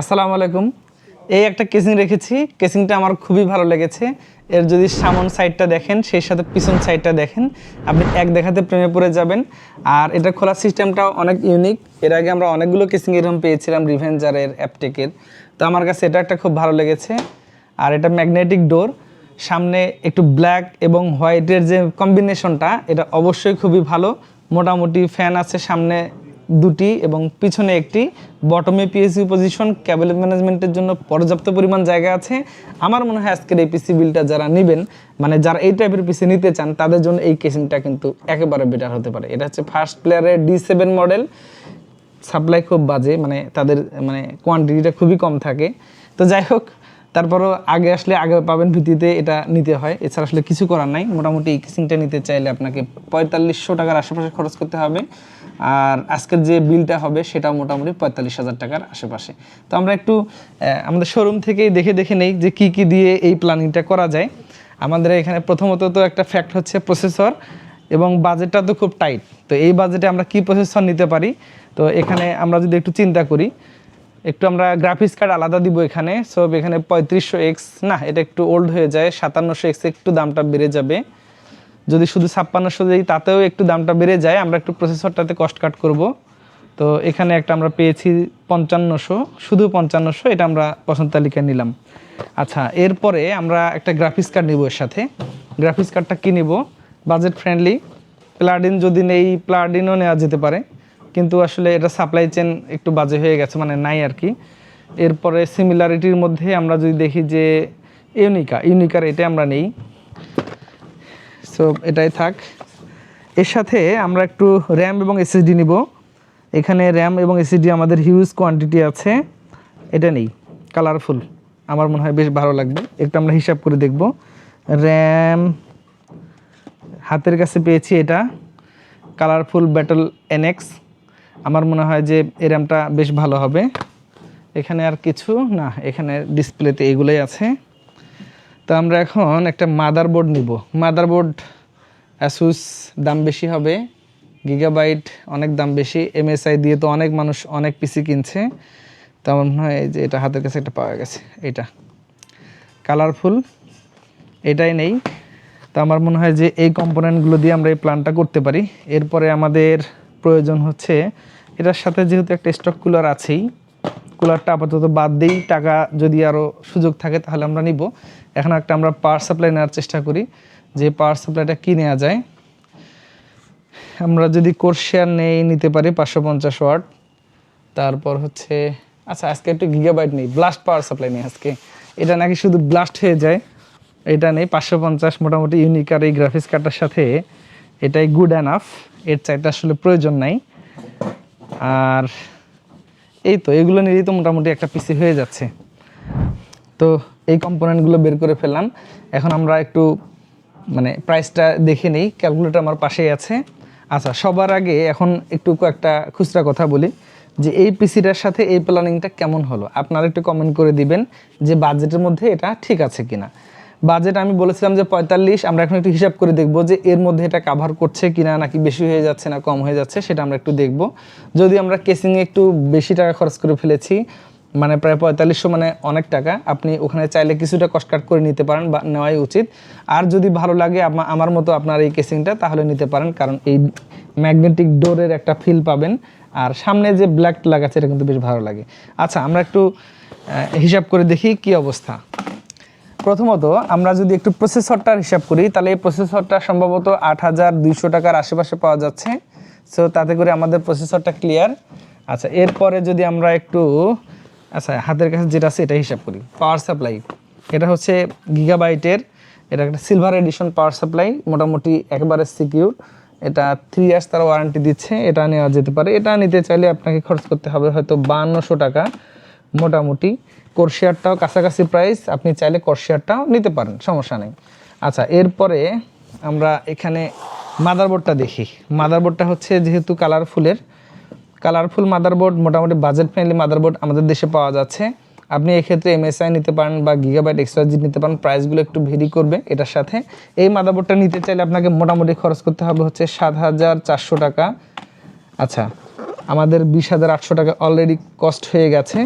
আসসালামু আলাইকুম। এই একটা কেসিং রেখেছি। কেসিংটা আমার খুবই ভালো লেগেছে। এর যদি সামন সাইডটা দেখেন, সেই সাথে পিছন সাইডটা দেখেন, আপনি এক দেখাতে প্রেমে পড়ে যাবেন। আর এটা খোলার সিস্টেমটাও অনেক ইউনিক এর আগে আমরা অনেকগুলো কেসিং এরকম পেয়েছিলাম রিভেঞ্জারের অ্যাপটেকের তো আমার কাছে এটা একটা খুব ভালো লেগেছে। আর এটা ম্যাগনেটিক ডোর সামনে একটু ব্ল্যাক এবং হোয়াইটের যে কম্বিনেশনটা এটা অবশ্যই খুবই ভালো। মোটামুটি ফ্যান আছে সামনে দুটি এবং পিছনে একটি বটমে পিএসইউ পজিশন ক্যাবেল ম্যানেজমেন্টের জন্য পর্যাপ্ত পরিমাণ জায়গা আছে। আমার মনে হয় আজকের এই পিসি বিলটা যারা নেবেন মানে যারা এই টাইপের পিসি নিতে চান, তাদের জন্য এই কেসিংটা কিন্তু একেবারে বেটার হতে পারে। এটা হচ্ছে ফার্স্ট প্লেয়ারের ডি সেভেন মডেল সাপ্লাই খুব বাজে মানে তাদের মানে কোয়ান্টিটিটা খুবই কম থাকে। তো যাই হোক তারপরও আগে আসলে আগে পাবেন ভিত্তিতে এটা নিতে হয়। এছাড়া আসলে কিছু করার নাই। মোটামুটি এই কিসিংটা নিতে চাইলে আপনাকে পঁয়তাল্লিশশো টাকার আশেপাশে খরচ করতে হবে। আর আজকের যে বিলটা হবে সেটা মোটামুটি পঁয়তাল্লিশ হাজার টাকার আশেপাশে। তো আমরা একটু আমাদের শোরুম থেকেই দেখে দেখে নেই যে কি কি দিয়ে এই প্ল্যানিংটা করা যায়। আমাদের এখানে প্রথমত তো একটা ফ্যাক্ট হচ্ছে প্রসেসর এবং বাজেটটা তো খুব টাইট তো এই বাজেটে আমরা কি প্রসেসর নিতে পারি? তো এখানে আমরা যদি একটু চিন্তা করি একটু আমরা গ্রাফিক্স কার্ড আলাদা দিব এখানে। সো এখানে পঁয়ত্রিশশো এক্স না, এটা একটু ওল্ড হয়ে যায়, সাতান্নশো এক্স একটু দামটা বেড়ে যাবে। যদি শুধু ছাপ্পান্নশো দিই, তাতেও একটু দামটা বেড়ে যায়, আমরা একটু প্রসেসরটাতে কস্ট কাট করব। তো, এখানে একটা আমরা পেয়েছি পঞ্চান্নশো, শুধু পঞ্চান্নশো, এটা আমরা পছন্দ তালিকায় নিলাম। আচ্ছা এরপরে আমরা একটা গ্রাফিক্স কার্ড নিব এর সাথে। গ্রাফিক্স কার্ডটা কী নিব? বাজেট ফ্রেন্ডলি প্লাডিন যদি নেই প্লাডিনও নেওয়া যেতে পারে। কিন্তু আসলে এটা সাপ্লাই চেন একটু বাজে হয়ে গেছে মানে নাই আর কি। এরপরে সিমিলারিটির মধ্যে আমরা যদি দেখি যে ইউনিকা ইউনিকার এটা আমরা নেই। সো এটাই থাক। এর সাথে আমরা একটু র্যাম এবং এসএসডি নিব। এখানে র্যাম এবং এসএসডি আমাদের হিউজ কোয়ান্টিটি আছে। এটা নেই কালারফুল আমার মনে হয় বেশ ভালো লাগবে। একটু আমরা হিসাব করে দেখব। র্যাম হাতের কাছে পেয়েছি এটা। কালারফুল ব্যাটল এনএক্স আমার মনে হয় যে এই র্যামটা বেশ ভালো হবে। এখানে আর কিছু না, এখানে ডিসপ্লেতে এগুলোই আছে। তো আমরা এখন একটা মাদারবোর্ড নিব। মাদারবোর্ড অ্যাসুস দাম বেশি হবে, গিগাবাইট অনেক দাম বেশি এমএসআই দিয়ে তো অনেক মানুষ অনেক পিসি কিনছে। তো আমার মনে হয় যে এটা হাতের কাছে একটা পাওয়া গেছে, এটা। কালারফুল এটাই নেই। তো আমার মনে হয় যে এই কম্পোনেন্টগুলো দিয়ে আমরা এই প্ল্যানটা করতে পারি। এরপরে আমাদের প্রয়োজন হচ্ছে। এটার সাথে যেহেতু একটা স্টক কুলার আছেই কুলারটা আপাতত বাদ দিই, টাকা যদি আরও সুযোগ থাকে তাহলে আমরা নিব। এখন একটা আমরা পাওয়ার সাপ্লাই নেওয়ার চেষ্টা করি, যে পাওয়ার সাপ্লাইটা কী নেওয়া যায়। আমরা যদি কোর্সিয়ার নেই, নিতে পারি পাঁচশো পঞ্চাশ ওয়াট তারপর হচ্ছে আচ্ছা আজকে একটু গিগাবাইট নেই ব্লাস্ট পাওয়ার সাপ্লাই নেই আজকে। এটা নাকি শুধু ব্লাস্ট হয়ে যায়, এটা নেই, পাঁচশো পঞ্চাশ মোটামুটি ইউনিক আর এই গ্রাফিক্স কার্ডটার সাথে। এটাই গুড অ্যানাফ এর চাইতে আসলে প্রয়োজন নাই। আর এই তো, এগুলো নিয়েই তো মোটামুটি একটা পিসি হয়ে যাচ্ছে। তো এই কম্পোনেন্টগুলো বের করে ফেললাম। এখন আমরা একটু মানে প্রাইসটা দেখে নিই। ক্যালকুলেটর আমার পাশেই আছে। আচ্ছা সবার আগে এখন একটু একটা খুচরা কথা বলি। যে এই পিসিটার সাথে এই প্ল্যানিংটা কেমন হলো? আপনারা একটু কমেন্ট করে দিবেন যে বাজেটের মধ্যে এটা ঠিক আছে কিনা। বাজেট আমি বলেছিলাম যে পঁয়তাল্লিশ, আমরা এখন একটু হিসাব করে দেখব যে এর মধ্যে এটা কাভার করছে কিনা, নাকি বেশি হয়ে যাচ্ছে না, কম হয়ে যাচ্ছে, সেটা আমরা একটু দেখব। যদি আমরা কেসিংয়ে একটু বেশি টাকা খরচ করে ফেলেছি মানে প্রায় পঁয়তাল্লিশশো মানে অনেক টাকা, আপনি ওখানে চাইলে কিছুটা কষ্ট কাট করে নিতে পারেন বা নেওয়াই উচিত। আর যদি ভালো লাগে আমার মতো আপনার এই কেসিংটা তাহলে নিতে পারেন, কারণ এই ম্যাগনেটিক ডোরের একটা ফিল পাবেন। আর সামনে যে ব্ল্যাক লাগাচ্ছে এটা কিন্তু বেশ ভালো লাগে। আচ্ছা আমরা একটু হিসাব করে দেখি কি অবস্থা। প্রথমত আমরা যদি একটু প্রসেসরটার হিসাব করি, তাহলে এই প্রসেসরটা সম্ভবত আট হাজার দুইশো টাকার আশেপাশে পাওয়া যাচ্ছে। সো তাতে করে আমাদের প্রসেসরটা ক্লিয়ার আচ্ছা এরপরে যদি আমরা একটু আচ্ছা হাতের কাছে যেটা আছে এটা হিসাব করি। পাওয়ার সাপ্লাই এটা হচ্ছে গিগাবাইটের এটা একটা সিলভার এডিশন পাওয়ার সাপ্লাই মোটামুটি একবারে সিকিউর এটা থ্রি ইয়ার্স তারা ওয়ারেন্টি দিচ্ছে, এটা নেওয়া যেতে পারে। এটা নিতে চাইলে আপনাকে খরচ করতে হবে হয়তো বাহান্নশো টাকা। মোটামুটি কোর্সিয়ারটাও কাছাকাছি প্রাইস আপনি চাইলে কোর্সিয়ারটাও নিতে পারেন, সমস্যা নেই। আচ্ছা এরপরে আমরা এখানে মাদারবোর্ডটা দেখি। মাদারবোর্ডটা হচ্ছে যেহেতু কালারফুলের কালারফুল মাদারবোর্ড মোটামুটি বাজেট ফ্রেন্ডলি মাদারবোর্ড আমাদের দেশে পাওয়া যাচ্ছে। আপনি এক্ষেত্রে এমএসআই নিতে পারেন বা গিগাবাইট এক্সট্রা জি নিতে পারেন প্রাইসগুলো একটু ভেরি করবে এটার সাথে। এই মাদারবোর্ডটা নিতে চাইলে আপনাকে মোটামুটি খরচ করতে হবে হচ্ছে সাত হাজার চারশো টাকা। আচ্ছা আমাদের বিশ হাজার আটশো টাকা অলরেডি কস্ট হয়ে গেছে।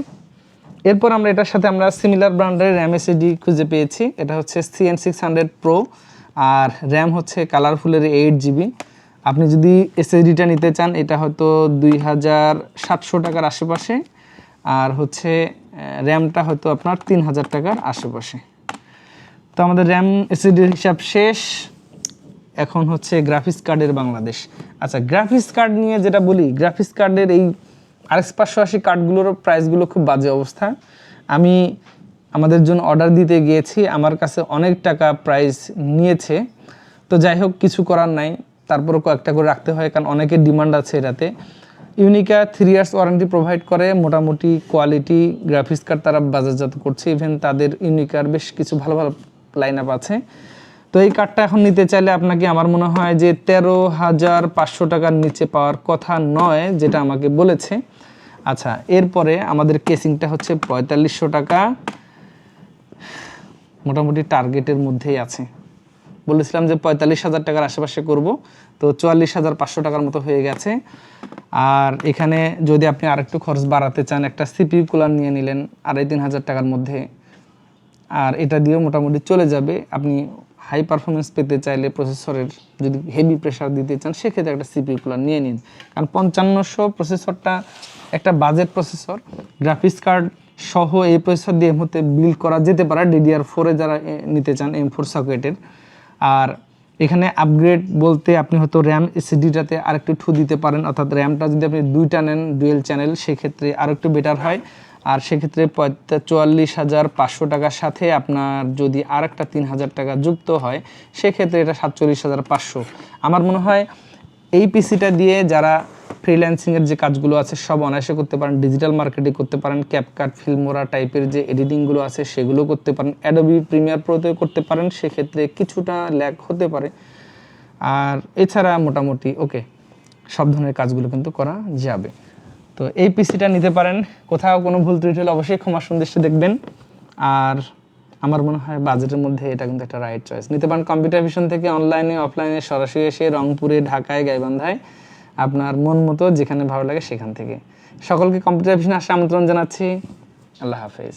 এরপর আমরা এটার সাথে আমরা সিমিলার ব্র্যান্ডের র্যাম এসএসডি খুঁজে পেয়েছি। এটা হচ্ছে সিএন সিক্স হান্ড্রেড প্রো আর র্যাম হচ্ছে কালারফুলের এইট জিবি আপনি যদি এসএসডিটা নিতে চান, এটা হয়তো দুই হাজার সাতশো টাকার আশেপাশে আর হচ্ছে র্যামটা হয়তো আপনার তিন হাজার টাকার আশেপাশে। তো আমাদের র্যাম এসএসডির হিসাব শেষ। এখন হচ্ছে গ্রাফিক্স কার্ডের বাংলাদেশ। আচ্ছা গ্রাফিক্স কার্ড নিয়ে যেটা বলি গ্রাফিক্স কার্ডের এই আরএক্স পাঁচশো আশি কার্ডগুলোর প্রাইসগুলো খুব বাজে অবস্থা। আমি আমাদের জন্য অর্ডার দিতে গিয়েছি, আমার কাছে অনেক টাকা প্রাইস নিয়েছে। তো যাই হোক, কিছু করার নাই, তারপরও কয়েকটা করে রাখতে হয়, কারণ অনেকের ডিমান্ড আছে এটাতে। ইউনিকা থ্রি ইয়ার্স ওয়ারেন্টি প্রোভাইড করে, মোটামুটি কোয়ালিটি গ্রাফিক্স কার্ড তারা বাজারজাত করছে ইভেন তাদের ইউনিকার বেশ কিছু ভালো ভালো লাইন আপ আছে। তো এই কার্ডটা এখন নিতে চাইলে আপনাকে আমার মনে হয় যে তেরো হাজার পাঁচশো টাকার নিচে পাওয়ার কথা নয়, যেটা আমাকে বলেছে। আচ্ছা এরপরে আমাদের কেসিংটা হচ্ছে পঁয়তাল্লিশশো টাকা। মোটামুটি টার্গেটের মধ্যেই আছে। বলেছিলাম যে পঁয়তাল্লিশ হাজার টাকার আশেপাশে করব, তো চুয়াল্লিশ হাজার পাঁচশো টাকার মতো হয়ে গেছে। আর এখানে যদি আপনি আরেকটু খরচ বাড়াতে চান, একটা সিপিইউ কুলার নিয়ে নিলেন, আড়াই তিন হাজার টাকার মধ্যে। আর এটা দিয়েও মোটামুটি চলে যাবে। আপনি হাই পারফরমেন্স পেতে চাইলে প্রসেসরের যদি হেভি প্রেশার দিতে চান, সেক্ষেত্রে একটা সিপিইউ কুলার নিয়ে নিন। কারণ পঞ্চান্নশো প্রসেসরটা একটা বাজেট প্রসেসর গ্রাফিক্স কার্ড সহ এই প্রসেসর দিয়ে মুহূর্তে বিল্ড করা যেতে পারে। ডিডিআর ফোরে যারা নিতে চান এম ফোর সকেটের আর এখানে আপগ্রেড বলতে আপনি হয়তো র্যাম এসিডিটাতে আরেকটু ঠু দিতে পারেন। অর্থাৎ র্যামটা যদি আপনি দুইটা নেন ডুয়েল চ্যানেল সেক্ষেত্রে আরও একটু বেটার হয়। আর সেক্ষেত্রে চুয়াল্লিশ হাজার পাঁচশো টাকার সাথে আপনার যদি আর একটা তিন হাজার টাকা যুক্ত হয়, সেক্ষেত্রে এটা সাতচল্লিশ হাজার পাঁচশো। আমার মনে হয় এই পিসিটা দিয়ে যারা ফ্রিল্যান্সিংয়ের যে কাজগুলো আছে, সব অনায়াসে করতে পারেন ডিজিটাল মার্কেটিং করতে পারেন ক্যাপকাট ফিল্মোরা টাইপের যে এডিটিংগুলো আছে, সেগুলো করতে পারেন অ্যাডোবি প্রিমিয়ার প্রোতে করতে পারেন, সেক্ষেত্রে কিছুটা ল্যাক হতে পারে। আর এছাড়া মোটামুটি ওকে সব ধরনের কাজগুলো কিন্তু করা যাবে। তো এই পিসিটা নিতে পারেন। কোথাও কোনো ভুল ত্রুটি হলে অবশ্যই ক্ষমা সন্দেশে দেখবেন। আর আমার মনে হয় বাজেটের মধ্যে এটা কিন্তু একটা রাইট চয়েস নিতে পারেন কম্পিউটার ভিশন থেকে অনলাইনে অফলাইনে সরাসরি এসে রংপুরে, ঢাকায়, গাইবান্ধায়। আপনার মন মতো যেখানে ভালো লাগে সেখান থেকে। সকলকে কম্পিউটার ভিশনে আসে আমন্ত্রণ জানাচ্ছি। আল্লাহ হাফেজ।